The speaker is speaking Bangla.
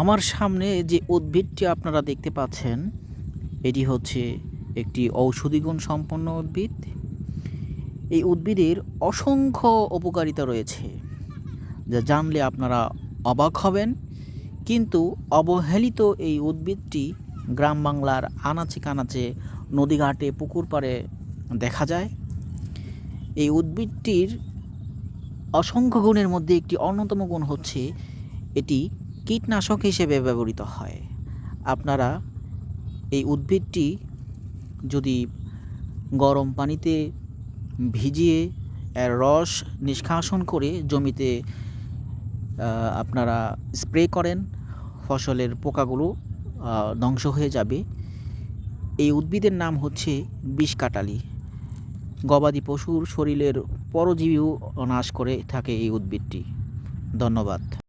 আমার সামনে যে উদ্ভিদটি আপনারা দেখতে পাচ্ছেন, এটি হচ্ছে একটি ঔষধি গুণ সম্পন্ন উদ্ভিদ। এই উদ্ভিদের অসংখ্য উপকারিতা রয়েছে, যা জানলে আপনারা অবাক হবেন। কিন্তু অবহেলিত এই উদ্ভিদটি গ্রাম বাংলার আনাচে কানাচে নদীঘাটে, পুকুর পাড়ে দেখা যায়। এই উদ্ভিদটির অসংখ্য গুণের মধ্যে একটি অন্যতম গুণ হচ্ছে এটি কীটনাশক হিসেবে ব্যবহৃত হয়। আপনারা এই উদ্ভিদটি যদি গরম পানিতে ভিজিয়ে এর রস নিষ্কাশন করে জমিতে আপনারা স্প্রে করেন, ফসলের পোকাগুলো ধ্বংস হয়ে যাবে। এই উদ্ভিদের নাম হচ্ছে বিষ কাটালি। গবাদি পশুর শরীরের পরজীবীও নাশ করে থাকে এই উদ্ভিদটি। ধন্যবাদ।